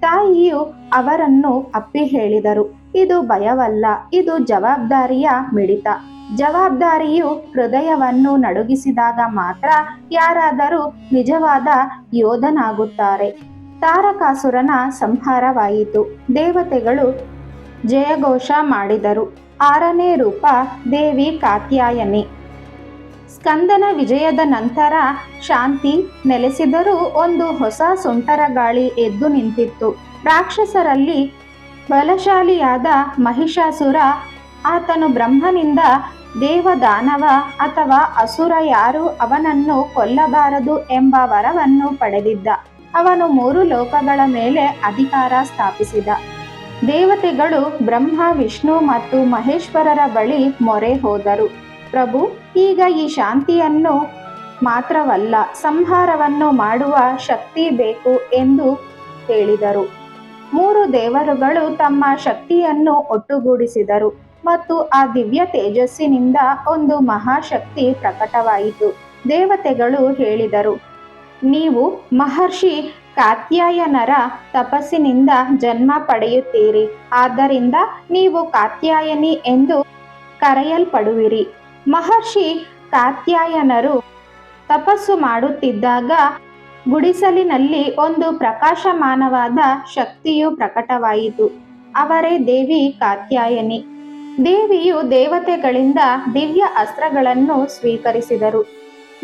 S1: ತಾಯಿಯು ಅವರನ್ನು ಅಪ್ಪಿ ಹೇಳಿದರು ಇದು ಭಯವಲ್ಲ, ಇದು ಜವಾಬ್ದಾರಿಯ ಮಿಡಿತ. ಜವಾಬ್ದಾರಿಯು ಹೃದಯವನ್ನು ನಡುಗಿಸಿದಾಗ ಮಾತ್ರ ಯಾರಾದರೂ ನಿಜವಾದ ಯೋಧನಾಗುತ್ತಾರೆ. ತಾರಕಾಸುರನ ಸಂಹಾರವಾಯಿತು. ದೇವತೆಗಳು ಜಯಘೋಷ ಮಾಡಿದರು. ಆರನೇ ರೂಪ, ದೇವಿ ಕಾತ್ಯಾಯನಿ. ಸ್ಕಂದನ ವಿಜಯದ ನಂತರ ಶಾಂತಿ ನೆಲೆಸಿದರೂ ಒಂದು ಹೊಸ ಸುಂಟರ ಗಾಳಿ ಎದ್ದು ನಿಂತಿತ್ತು. ರಾಕ್ಷಸರಲ್ಲಿ ಬಲಶಾಲಿಯಾದ ಮಹಿಷಾಸುರ, ಆತನು ಬ್ರಹ್ಮನಿಂದ ದೇವದಾನವ ಅಥವಾ ಅಸುರ ಯಾರು ಅವನನ್ನು ಕೊಲ್ಲಬಾರದು ಎಂಬ ವರವನ್ನು ಪಡೆದಿದ್ದ. ಅವನು ಮೂರು ಲೋಕಗಳ ಮೇಲೆ ಅಧಿಕಾರ ಸ್ಥಾಪಿಸಿದ. ದೇವತೆಗಳು ಬ್ರಹ್ಮ, ವಿಷ್ಣು ಮತ್ತು ಮಹೇಶ್ವರರ ಬಳಿ ಮೊರೆ ಹೋದರು. ಪ್ರಭು, ಈಗ ಈ ಶಾಂತಿಯನ್ನು ಮಾತ್ರವಲ್ಲ, ಸಂಹಾರವನ್ನು ಮಾಡುವ ಶಕ್ತಿ ಬೇಕು ಎಂದು ಹೇಳಿದರು. ಮೂರು ದೇವರುಗಳು ತಮ್ಮ ಶಕ್ತಿಯನ್ನು ಒಟ್ಟುಗೂಡಿಸಿದರು ಮತ್ತು ಆ ದಿವ್ಯ ತೇಜಸ್ಸಿನಿಂದ ಒಂದು ಮಹಾಶಕ್ತಿ ಪ್ರಕಟವಾಯಿತು. ದೇವತೆಗಳು ಹೇಳಿದರು, ನೀವು ಮಹರ್ಷಿ ಕಾತ್ಯಾಯನರ ತಪಸ್ಸಿನಿಂದ ಜನ್ಮ ಪಡೆಯುತ್ತೀರಿ. ಆದ್ದರಿಂದ ನೀವು ಕಾತ್ಯಾಯನಿ ಎಂದು ಕರೆಯಲ್ಪಡುವಿರಿ. ಮಹರ್ಷಿ ಕಾತ್ಯಾಯನರು ತಪಸ್ಸು ಮಾಡುತ್ತಿದ್ದಾಗ ಗುಡಿಸಲಿನಲ್ಲಿ ಒಂದು ಪ್ರಕಾಶಮಾನವಾದ ಶಕ್ತಿಯು ಪ್ರಕಟವಾಯಿತು. ಅವರೇ ದೇವಿ ಕಾತ್ಯಾಯನಿ. ದೇವಿಯು ದೇವತೆಗಳಿಂದ ದಿವ್ಯ ಅಸ್ತ್ರಗಳನ್ನು ಸ್ವೀಕರಿಸಿದರು.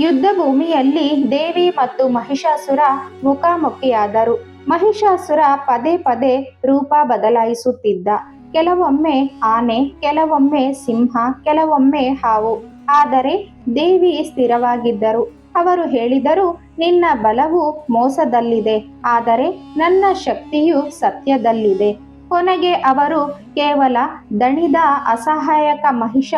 S1: ಯುದ್ಧ ಭೂಮಿಯಲ್ಲಿ ದೇವಿ ಮತ್ತು ಮಹಿಷಾಸುರ ಮುಖಾಮುಖಿಯಾದರು. ಮಹಿಷಾಸುರ ಪದೇ ಪದೇ ರೂಪ ಬದಲಾಯಿಸುತ್ತಿದ್ದ. ಕೆಲವೊಮ್ಮೆ ಆನೆ, ಕೆಲವೊಮ್ಮೆ ಸಿಂಹ, ಕೆಲವೊಮ್ಮೆ ಹಾವು. ಆದರೆ ದೇವಿ ಸ್ಥಿರವಾಗಿದ್ದರು. ಅವರು ಹೇಳಿದರು, ನಿನ್ನ ಬಲವು ಮೋಸದಲ್ಲಿದೆ, ಆದರೆ ನನ್ನ ಶಕ್ತಿಯು ಸತ್ಯದಲ್ಲಿದೆ. ಕೊನೆಗೆ ಅವರು ಕೇವಲ ದಣಿದ ಅಸಹಾಯಕ ಮಹಿಷ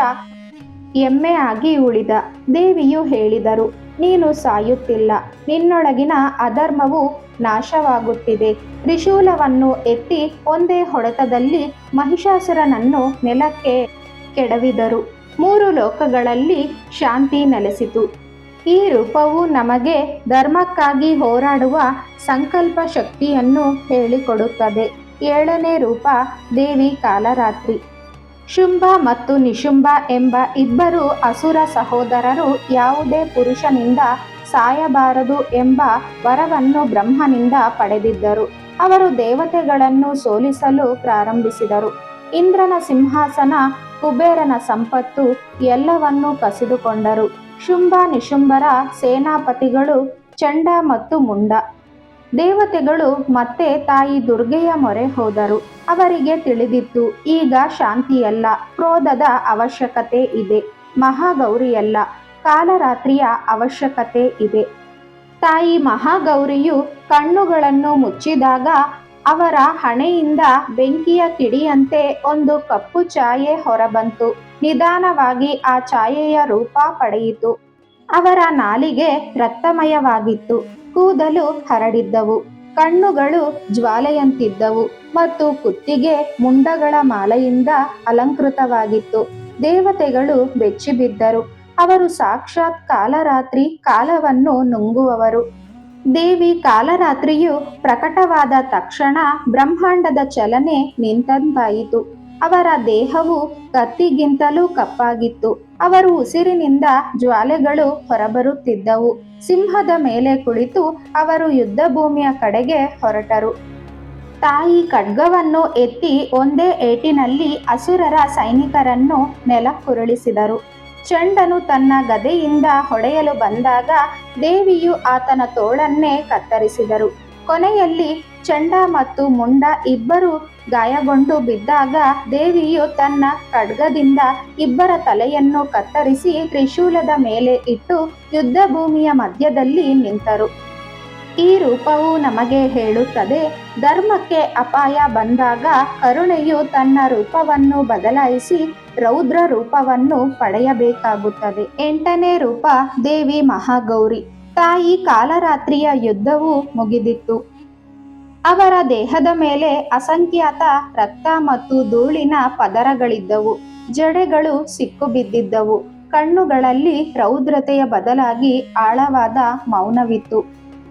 S1: ಎಮ್ಮೆ ಆಗಿ ಉಳಿದ. ದೇವಿಯು ಹೇಳಿದರು, ನೀನು ಸಾಯುತ್ತಿಲ್ಲ, ನಿನ್ನೊಳಗಿನ ಅಧರ್ಮವು ನಾಶವಾಗುತ್ತಿದೆ. ತ್ರಿಶೂಲವನ್ನು ಎತ್ತಿ ಒಂದೇ ಹೊಡೆತದಲ್ಲಿ ಮಹಿಷಾಸುರನನ್ನು ನೆಲಕ್ಕೆ ಕೆಡವಿದರು. ಮೂರು ಲೋಕಗಳಲ್ಲಿ ಶಾಂತಿ ನೆಲೆಸಿತು. ಈ ರೂಪವು ನಮಗೆ ಧರ್ಮಕ್ಕಾಗಿ ಹೋರಾಡುವ ಸಂಕಲ್ಪ ಶಕ್ತಿಯನ್ನು ಹೇಳಿಕೊಡುತ್ತದೆ. ಏಳನೇ ರೂಪ, ದೇವಿ ಕಾಲರಾತ್ರಿ. ಶುಂಭ ಮತ್ತು ನಿಶುಂಭ ಎಂಬ ಇಬ್ಬರು ಅಸುರ ಸಹೋದರರು ಯಾವುದೇ ಪುರುಷನಿಂದ ಸಾಯಬಾರದು ಎಂಬ ವರವನ್ನು ಬ್ರಹ್ಮನಿಂದ ಪಡೆದಿದ್ದರು. ಅವರು ದೇವತೆಗಳನ್ನು ಸೋಲಿಸಲು ಪ್ರಾರಂಭಿಸಿದರು. ಇಂದ್ರನ ಸಿಂಹಾಸನ ಕುಬೇರನ ಸಂಪತ್ತು ಎಲ್ಲವನ್ನೂ ಕಸಿದುಕೊಂಡರು. ಶುಂಭ ನಿಶುಂಭರ ಸೇನಾಪತಿಗಳು ಚಂಡ ಮತ್ತು ಮುಂಡ. ದೇವತೆಗಳು ಮತ್ತೆ ತಾಯಿ ದುರ್ಗೆಯ ಮೊರೆ ಹೋದರು. ಅವರಿಗೆ ತಿಳಿದಿತ್ತು, ಈಗ ಶಾಂತಿಯಲ್ಲ, ಕ್ರೋಧದ ಅವಶ್ಯಕತೆ ಇದೆ ಮಹಾಗೌರಿಯಲ್ಲ ಕಾಲರಾತ್ರಿಯ ಅವಶ್ಯಕತೆ ಇದೆ. ತಾಯಿ ಮಹಾಗೌರಿಯು ಕಣ್ಣುಗಳನ್ನು ಮುಚ್ಚಿದಾಗ ಅವರ ಹಣೆಯಿಂದ ಬೆಂಕಿಯ ಕಿಡಿಯಂತೆ ಒಂದು ಕಪ್ಪು ಛಾಯೆ ಹೊರಬಂತು. ನಿಧಾನವಾಗಿ ಆ ಛಾಯೆಯ ರೂಪ ಪಡೆಯಿತು. ಅವರ ನಾಲಿಗೆ ರಕ್ತಮಯವಾಗಿತ್ತು. ಕೂದಲು ಹರಡಿದ್ದವು. ಕಣ್ಣುಗಳು ಜ್ವಾಲೆಯಂತಿದ್ದವು ಮತ್ತು ಕುತ್ತಿಗೆ ಮುಂಡಗಳ ಮಾಲೆಯಿಂದ ಅಲಂಕೃತವಾಗಿತ್ತು. ದೇವತೆಗಳು ಬೆಚ್ಚಿಬಿದ್ದರು. ಅವರು ಸಾಕ್ಷಾತ್ ಕಾಲರಾತ್ರಿ ಕಾಲವನ್ನು ನುಂಗುವವರು. ದೇವಿ ಕಾಲರಾತ್ರಿಯು ಪ್ರಕಟವಾದ ತಕ್ಷಣ ಬ್ರಹ್ಮಾಂಡದ ಚಲನೆ ನಿಂತಂತಾಯಿತು. ಅವರ ದೇಹವು ಕತ್ತಿಗಿಂತಲೂ ಕಪ್ಪಾಗಿತ್ತು. ಅವರು ಉಸಿರಿನಿಂದ ಜ್ವಾಲೆಗಳು ಹೊರಬರುತ್ತಿದ್ದವು. ಸಿಂಹದ ಮೇಲೆ ಕುಳಿತು ಅವರು ಯುದ್ಧ ಭೂಮಿಯ ಕಡೆಗೆ ಹೊರಟರು. ತಾಯಿ ಖಡ್ಗವನ್ನು ಎತ್ತಿ ಒಂದೇ ಏಟಿನಲ್ಲಿ ಅಸುರರ ಸೈನಿಕರನ್ನು ನೆಲಕ್ಕುರುಳಿಸಿದರು. ಚಂಡನು ತನ್ನ ಗದೆಯಿಂದ ಹೊಡೆಯಲು ಬಂದಾಗ ದೇವಿಯು ಆತನ ತೋಳನ್ನೇ ಕತ್ತರಿಸಿದರು. ಕೊನೆಯಲ್ಲಿ ಚಂಡ ಮತ್ತು ಮುಂಡ ಇಬ್ಬರು ಗಾಯಗೊಂಡು ಬಿದ್ದಾಗ ದೇವಿಯು ತನ್ನ ಖಡ್ಗದಿಂದ ಇಬ್ಬರ ತಲೆಯನ್ನು ಕತ್ತರಿಸಿ ತ್ರಿಶೂಲದ ಮೇಲೆ ಇಟ್ಟು ಯುದ್ಧ ಭೂಮಿಯ ಮಧ್ಯದಲ್ಲಿ ನಿಂತರು. ಈ ರೂಪವು ನಮಗೆ ಹೇಳುತ್ತದೆ, ಧರ್ಮಕ್ಕೆ ಅಪಾಯ ಬಂದಾಗ ಕರುಣೆಯು ತನ್ನ ರೂಪವನ್ನು ಬದಲಾಯಿಸಿ ರೌದ್ರ ರೂಪವನ್ನು ಪಡೆಯಬೇಕಾಗುತ್ತದೆ. ಎಂಟನೇ ರೂಪ, ದೇವಿ ಮಹಾಗೌರಿ. ತಾಯಿ ಕಾಲರಾತ್ರಿಯ ಯುದ್ಧವು ಮುಗಿದಿತ್ತು. ಅವರ ದೇಹದ ಮೇಲೆ ಅಸಂಖ್ಯಾತ ರಕ್ತ ಮತ್ತು ಧೂಳಿನ ಪದರಗಳಿದ್ದವು. ಜಡೆಗಳು ಸಿಕ್ಕು ಕಣ್ಣುಗಳಲ್ಲಿ ರೌದ್ರತೆಯ ಬದಲಾಗಿ ಆಳವಾದ ಮೌನವಿತ್ತು.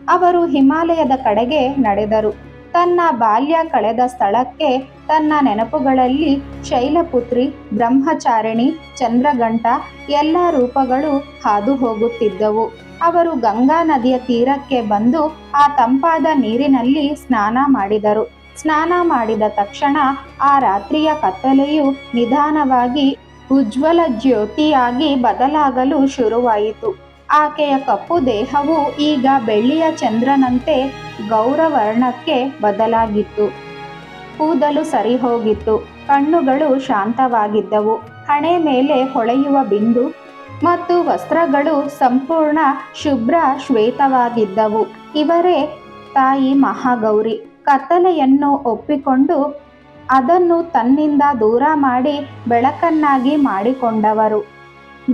S1: ಅವರು ಹಿಮಾಲಯದ ಕಡೆಗೆ ನಡೆದರು. ತನ್ನ ಬಾಲ್ಯ ಕಳೆದ ಸ್ಥಳಕ್ಕೆ ತನ್ನ ನೆನಪುಗಳಲ್ಲಿ ಶೈಲಪುತ್ರಿ, ಬ್ರಹ್ಮಚಾರಿಣಿ ಚಂದ್ರಗಂಟ ಎಲ್ಲ ರೂಪಗಳು ಹಾದು ಹೋಗುತ್ತಿದ್ದವು ಅವರು ಗಂಗಾ ನದಿಯ ತೀರಕ್ಕೆ ಬಂದು ಆ ತಂಪಾದ ನೀರಿನಲ್ಲಿ ಸ್ನಾನ ಮಾಡಿದರು. ಸ್ನಾನ ಮಾಡಿದ ತಕ್ಷಣ ಆ ರಾತ್ರಿಯ ಕತ್ತಲೆಯು ನಿಧಾನವಾಗಿ ಉಜ್ವಲ ಜ್ಯೋತಿಯಾಗಿ ಬದಲಾಗಲು ಶುರುವಾಯಿತು. ಆಕೆಯ ಕಪ್ಪು ದೇಹವು ಈಗ ಬೆಳ್ಳಿಯ ಚಂದ್ರನಂತೆ ಗೌರವರ್ಣಕ್ಕೆ ಬದಲಾಗಿತ್ತು. ಕೂದಲು ಸರಿ ಹೋಗಿತ್ತು ಕಣ್ಣುಗಳು ಶಾಂತವಾಗಿದ್ದವು. ಹಣೆ ಮೇಲೆ ಹೊಳೆಯುವ ಬಿಂದು ಮತ್ತು ವಸ್ತ್ರಗಳು ಸಂಪೂರ್ಣ ಶುಭ್ರ ಶ್ವೇತವಾಗಿದ್ದವು. ಇವರೇ ತಾಯಿ ಮಹಾಗೌರಿ. ಕತ್ತಲೆಯನ್ನು ಒಪ್ಪಿಕೊಂಡು ಅದನ್ನು ತನ್ನಿಂದ ದೂರ ಮಾಡಿ ಬೆಳಕನ್ನಾಗಿ ಮಾಡಿಕೊಂಡವರು.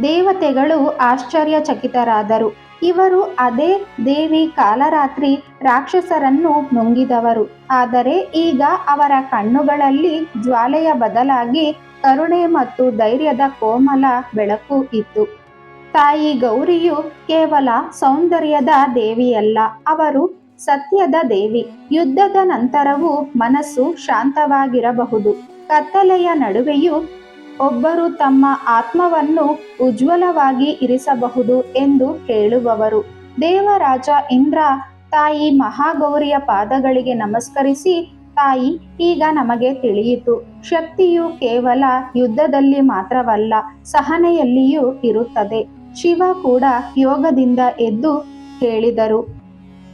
S1: ದೇವತೆಗಳು ಆಶ್ಚರ್ಯಚಕಿತರಾದರು. ಇವರು ಅದೇ ದೇವಿ ಕಾಲರಾತ್ರಿ ರಾಕ್ಷಸರನ್ನು ನುಂಗಿದವರು. ಆದರೆ ಈಗ ಅವರ ಕಣ್ಣುಗಳಲ್ಲಿ ಜ್ವಾಲೆಯ ಬದಲಾಗಿ ಕರುಣೆ ಮತ್ತು ಧೈರ್ಯದ ಕೋಮಲ ಬೆಳಕು ಇತ್ತು. ತಾಯಿ ಗೌರಿಯು ಕೇವಲ ಸೌಂದರ್ಯದ ದೇವಿಯಲ್ಲ, ಅವರು ಸತ್ಯದ ದೇವಿ. ಯುದ್ಧದ ನಂತರವೂ ಮನಸ್ಸು ಶಾಂತವಾಗಿರಬಹುದು. ಕತ್ತಲೆಯ ನಡುವೆಯೂ ಒಬ್ಬರು ತಮ್ಮ ಆತ್ಮವನ್ನು ಉಜ್ವಲವಾಗಿ ಇರಿಸಬಹುದು ಎಂದು ಹೇಳುವವರು. ದೇವರಾಜ ಇಂದ್ರ ತಾಯಿ ಮಹಾಗೌರಿಯ ಪಾದಗಳಿಗೆ ನಮಸ್ಕರಿಸಿ ತಾಯಿ, ಈಗ ನಮಗೆ ತಿಳಿಯಿತು. ಶಕ್ತಿಯು ಕೇವಲ ಯುದ್ಧದಲ್ಲಿ ಮಾತ್ರವಲ್ಲ, ಸಹನೆಯಲ್ಲಿಯೂ ಇರುತ್ತದೆ. ಶಿವ ಕೂಡ ಯೋಗದಿಂದ ಎದ್ದು ಹೇಳಿದರು.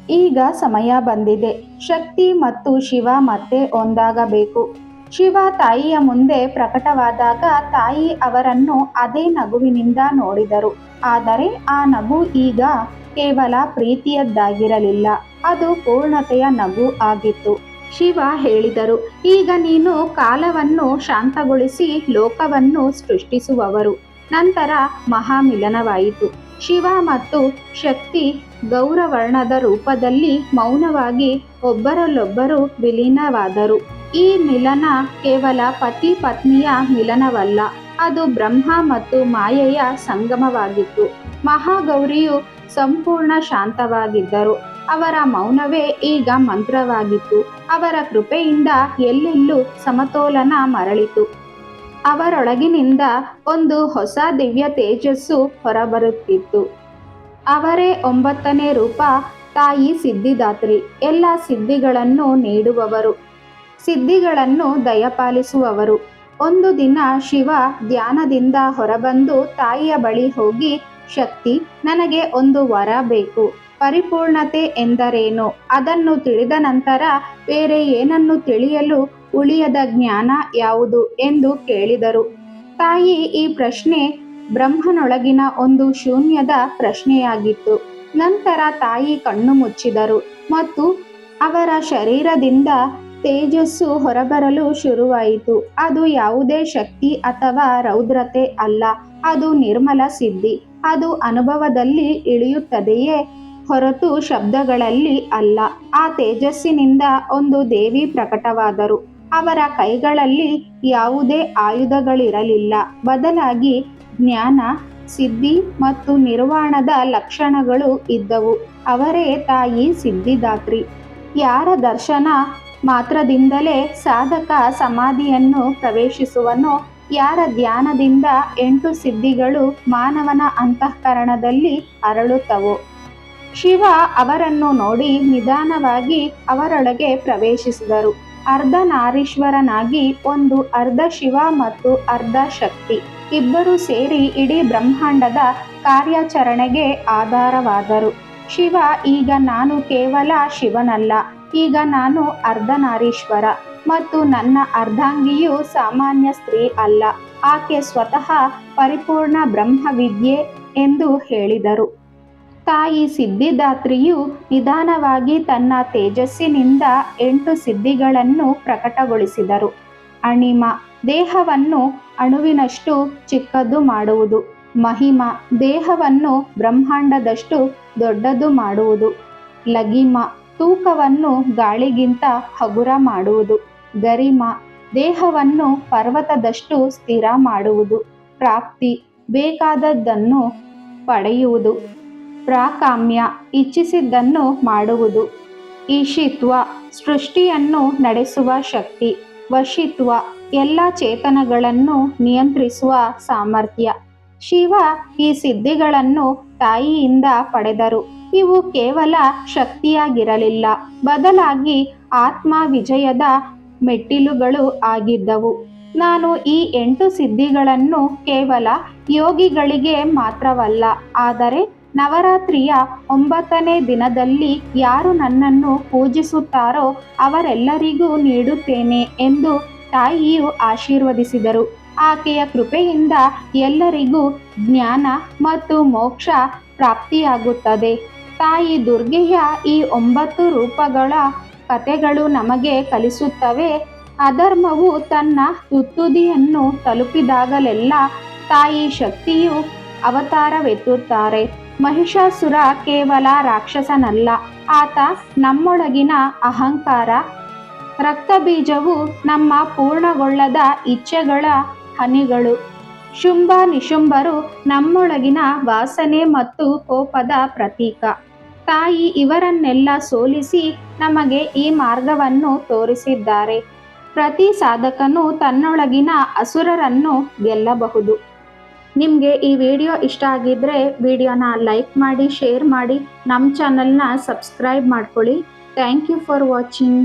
S1: ಈಗ ಸಮಯ ಬಂದಿದೆ. ಶಕ್ತಿ ಮತ್ತು ಶಿವ ಮತ್ತೆ ಒಂದಾಗಬೇಕು. ಶಿವ ತಾಯಿಯ ಮುಂದೆ ಪ್ರಕಟವಾದಾಗ ತಾಯಿ ಅವರನ್ನು ಅದೇ ನಗುವಿನಿಂದ ನೋಡಿದರು. ಆದರೆ ಆ ನಗು ಈಗ ಕೇವಲ ಪ್ರೀತಿಯದ್ದಾಗಿರಲಿಲ್ಲ. ಅದು ಪೂರ್ಣತೆಯ ನಗು ಆಗಿತ್ತು. ಶಿವ ಹೇಳಿದರು, ಈಗ ನೀನು ಕಾಲವನ್ನು ಶಾಂತಗೊಳಿಸಿ ಲೋಕವನ್ನು ಸೃಷ್ಟಿಸುವವರು. ನಂತರ ಮಹಾಮಿಲನವಾಯಿತು. ಶಿವ ಮತ್ತು ಶಕ್ತಿ ಗೌರವರ್ಣದ ರೂಪದಲ್ಲಿ ಮೌನವಾಗಿ ಒಬ್ಬರಲ್ಲೊಬ್ಬರು ವಿಲೀನವಾದರು. ಈ ಮಿಲನ ಕೇವಲ ಪತಿ ಪತ್ನಿಯ ಮಿಲನವಲ್ಲ, ಅದು ಬ್ರಹ್ಮ ಮತ್ತು ಮಾಯೆಯ ಸಂಗಮವಾಗಿತ್ತು. ಮಹಾಗೌರಿಯು ಸಂಪೂರ್ಣ ಶಾಂತವಾಗಿದ್ದರು. ಅವರ ಮೌನವೇ ಈಗ ಮಂತ್ರವಾಗಿತ್ತು. ಅವರ ಕೃಪೆಯಿಂದ ಎಲ್ಲೆಲ್ಲೂ ಸಮತೋಲನ ಮರಳಿತು. ಅವರೊಳಗಿನಿಂದ ಒಂದು ಹೊಸ ದಿವ್ಯ ತೇಜಸ್ಸು ಹೊರಬರುತ್ತಿತ್ತು. ಅವರೇ ಒಂಬತ್ತನೇ ರೂಪ, ತಾಯಿ ಸಿದ್ಧಿದಾತ್ರಿ. ಎಲ್ಲ ಸಿದ್ಧಿಗಳನ್ನು ನೀಡುವವರು. ಸಿದ್ಧಿಗಳನ್ನು ದಯಪಾಲಿಸುವವರು. ಒಂದು ದಿನ ಶಿವ ಧ್ಯಾನದಿಂದ ಹೊರಬಂದು ತಾಯಿಯ ಬಳಿ ಹೋಗಿ, ಶಕ್ತಿ, ನನಗೆ ಒಂದು ವರ ಬೇಕು. ಪರಿಪೂರ್ಣತೆ ಎಂದರೇನು? ಅದನ್ನು ತಿಳಿದ ನಂತರ ಬೇರೆ ಏನನ್ನು ತಿಳಿಯಲು ಉಳಿಯದ ಜ್ಞಾನ ಯಾವುದು ಎಂದು ಕೇಳಿದರು. ತಾಯಿ ಈ ಪ್ರಶ್ನೆ ಬ್ರಹ್ಮನೊಳಗಿನ ಒಂದು ಶೂನ್ಯದ ಪ್ರಶ್ನೆಯಾಗಿತ್ತು. ನಂತರ ತಾಯಿ ಕಣ್ಣು ಮುಚ್ಚಿದರು ಮತ್ತು ಅವರ ಶರೀರದಿಂದ ತೇಜಸ್ಸು ಹೊರಬರಲು ಶುರುವಾಯಿತು. ಅದು ಯಾವುದೇ ಶಕ್ತಿ ಅಥವಾ ರೌದ್ರತೆ ಅಲ್ಲ, ಅದು ನಿರ್ಮಲ ಸಿದ್ಧಿ. ಅದು ಅನುಭವದಲ್ಲಿ ಇಳಿಯುತ್ತದೆಯೇ ಹೊರತು ಶಬ್ದಗಳಲ್ಲಿ ಅಲ್ಲ. ಆ ತೇಜಸ್ಸಿನಿಂದ ಒಂದು ದೇವಿ ಪ್ರಕಟವಾದರು. ಅವರ ಕೈಗಳಲ್ಲಿ ಯಾವುದೇ ಆಯುಧಗಳಿರಲಿಲ್ಲ. ಬದಲಾಗಿ ಜ್ಞಾನ, ಸಿದ್ಧಿ ಮತ್ತು ನಿರ್ವಾಣದ ಲಕ್ಷಣಗಳು ಇದ್ದವು. ಅವರೇ ತಾಯಿ ಸಿದ್ಧಿದಾತ್ರಿ. ಯಾರ ದರ್ಶನ ಮಾತ್ರದಿಂದಲೇ ಸಾಧಕ ಸಮಾಧಿಯನ್ನು ಪ್ರವೇಶಿಸುವನೋ, ಯಾರ ಧ್ಯಾನದಿಂದ ಎಂಟು ಸಿದ್ಧಿಗಳು ಮಾನವನ ಅಂತಃಕರಣದಲ್ಲಿ ಅರಳುತ್ತವೋ ಶಿವ ಅವರನ್ನು ನೋಡಿ ನಿಧಾನವಾಗಿ ಅವರೊಳಗೆ ಪ್ರವೇಶಿಸಿದರು. ಅರ್ಧನಾರೀಶ್ವರನಾಗಿ ಒಂದು ಅರ್ಧ ಶಿವ ಮತ್ತು ಅರ್ಧ ಶಕ್ತಿ. ಇಬ್ಬರು ಸೇರಿ ಇಡೀ ಬ್ರಹ್ಮಾಂಡದ ಕಾರ್ಯಾಚರಣೆಗೆ ಆಧಾರವಾದರು. ಶಿವ, ಈಗ ನಾನು ಕೇವಲ ಶಿವನಲ್ಲ, ಈಗ ನಾನು ಅರ್ಧನಾರೀಶ್ವರ ಮತ್ತು ನನ್ನ ಅರ್ಧಾಂಗಿಯು ಸಾಮಾನ್ಯ ಸ್ತ್ರೀ ಅಲ್ಲ. ಆಕೆ ಸ್ವತಃ ಪರಿಪೂರ್ಣ ಬ್ರಹ್ಮವಿದ್ಯೆ ಎಂದು ಹೇಳಿದರು. ತಾಯಿ ಸಿದ್ಧಿದಾತ್ರಿಯು ನಿಧಾನವಾಗಿ ತನ್ನ ತೇಜಸ್ಸಿನಿಂದ ಎಂಟು ಸಿದ್ಧಿಗಳನ್ನು ಪ್ರಕಟಗೊಳಿಸಿದರು. ಅಣಿಮ ದೇಹವನ್ನು ಅಣುವಿನಷ್ಟು ಚಿಕ್ಕದು ಮಾಡುವುದು. ಮಹಿಮ ದೇಹವನ್ನು ಬ್ರಹ್ಮಾಂಡದಷ್ಟು ದೊಡ್ಡದು ಮಾಡುವುದು. ಲಗಿಮ ತೂಕವನ್ನು ಗಾಳಿಗಿಂತ ಹಗುರ ಮಾಡುವುದು. ಗರಿಮ ದೇಹವನ್ನು ಪರ್ವತದಷ್ಟು ಸ್ಥಿರ ಮಾಡುವುದು. ಪ್ರಾಪ್ತಿ ಬೇಕಾದದ್ದನ್ನು ಪಡೆಯುವುದು. ಪ್ರಾಕಾಮ್ಯ ಇಚ್ಛಿಸಿದ್ದನ್ನು ಮಾಡುವುದು. ಈಶಿತ್ವ ಸೃಷ್ಟಿಯನ್ನು ನಡೆಸುವ ಶಕ್ತಿ. ವಶಿತ್ವ ಎಲ್ಲ ಚೇತನಗಳನ್ನು ನಿಯಂತ್ರಿಸುವ ಸಾಮರ್ಥ್ಯ. ಶಿವ ಈ ಸಿದ್ಧಿಗಳನ್ನು ತಾಯಿಯಿಂದ ಪಡೆದರು. ಇವು ಕೇವಲ ಶಕ್ತಿಯಾಗಿರಲಿಲ್ಲ. ಬದಲಾಗಿ ಆತ್ಮ ವಿಜಯದ ಮೆಟ್ಟಿಲುಗಳು ಆಗಿದ್ದವು. ನಾನು ಈ ಎಂಟು ಸಿದ್ಧಿಗಳನ್ನು ಕೇವಲ ಯೋಗಿಗಳಿಗೆ ಮಾತ್ರವಲ್ಲ, ಆದರೆ ನವರಾತ್ರಿಯ ಒಂಬತ್ತನೇ ದಿನದಲ್ಲಿ ಯಾರು ನನ್ನನ್ನು ಪೂಜಿಸುತ್ತಾರೋ ಅವರೆಲ್ಲರಿಗೂ ನೀಡುತ್ತೇನೆ ಎಂದು ತಾಯಿಯು ಆಶೀರ್ವದಿಸಿದರು. ಆಕೆಯ ಕೃಪೆಯಿಂದ ಎಲ್ಲರಿಗೂ ಜ್ಞಾನ ಮತ್ತು ಮೋಕ್ಷ ಪ್ರಾಪ್ತಿಯಾಗುತ್ತದೆ. ತಾಯಿ ದುರ್ಗೆಯ ಈ ಒಂಬತ್ತು ರೂಪಗಳ ಕಥೆಗಳು ನಮಗೆ ಕಲಿಸುತ್ತವೆ. ಅಧರ್ಮವು ತನ್ನ ತುತ್ತುದಿಯನ್ನು ತಲುಪಿದಾಗಲೆಲ್ಲ ತಾಯಿ ಶಕ್ತಿಯು ಅವತಾರವೆತ್ತುತ್ತಾರೆ. ಮಹಿಷಾಸುರ ಕೇವಲ ರಾಕ್ಷಸನಲ್ಲ. ಆತ ನಮ್ಮೊಳಗಿನ ಅಹಂಕಾರ, ರಕ್ತಬೀಜವು ನಮ್ಮ ಪೂರ್ಣಗೊಳ್ಳದ ಇಚ್ಛೆಗಳ ಹನಿಗಳು. ಶುಂಭ ನಿಶುಂಭರು ನಮ್ಮೊಳಗಿನ ವಾಸನೆ ಮತ್ತು ಕೋಪದ ಪ್ರತೀಕ. ತಾಯಿ ಇವರನ್ನೆಲ್ಲ ಸೋಲಿಸಿ ನಮಗೆ ಈ ಮಾರ್ಗವನ್ನು ತೋರಿಸಿದ್ದಾರೆ. ಪ್ರತಿ ಸಾಧಕನು ತನ್ನೊಳಗಿನ ಅಸುರರನ್ನು ಗೆಲ್ಲಬಹುದು. ನಿಮಗೆ ಈ ವಿಡಿಯೋ ಇಷ್ಟ ಆಗಿದ್ದರೆ ವಿಡಿಯೋನ ಲೈಕ್ ಮಾಡಿ, ಶೇರ್ ಮಾಡಿ ನಮ್ಮ ಚಾನಲ್ನ ಸಬ್ಸ್ಕ್ರೈಬ್ ಮಾಡ್ಕೊಳ್ಳಿ. Thank you for watching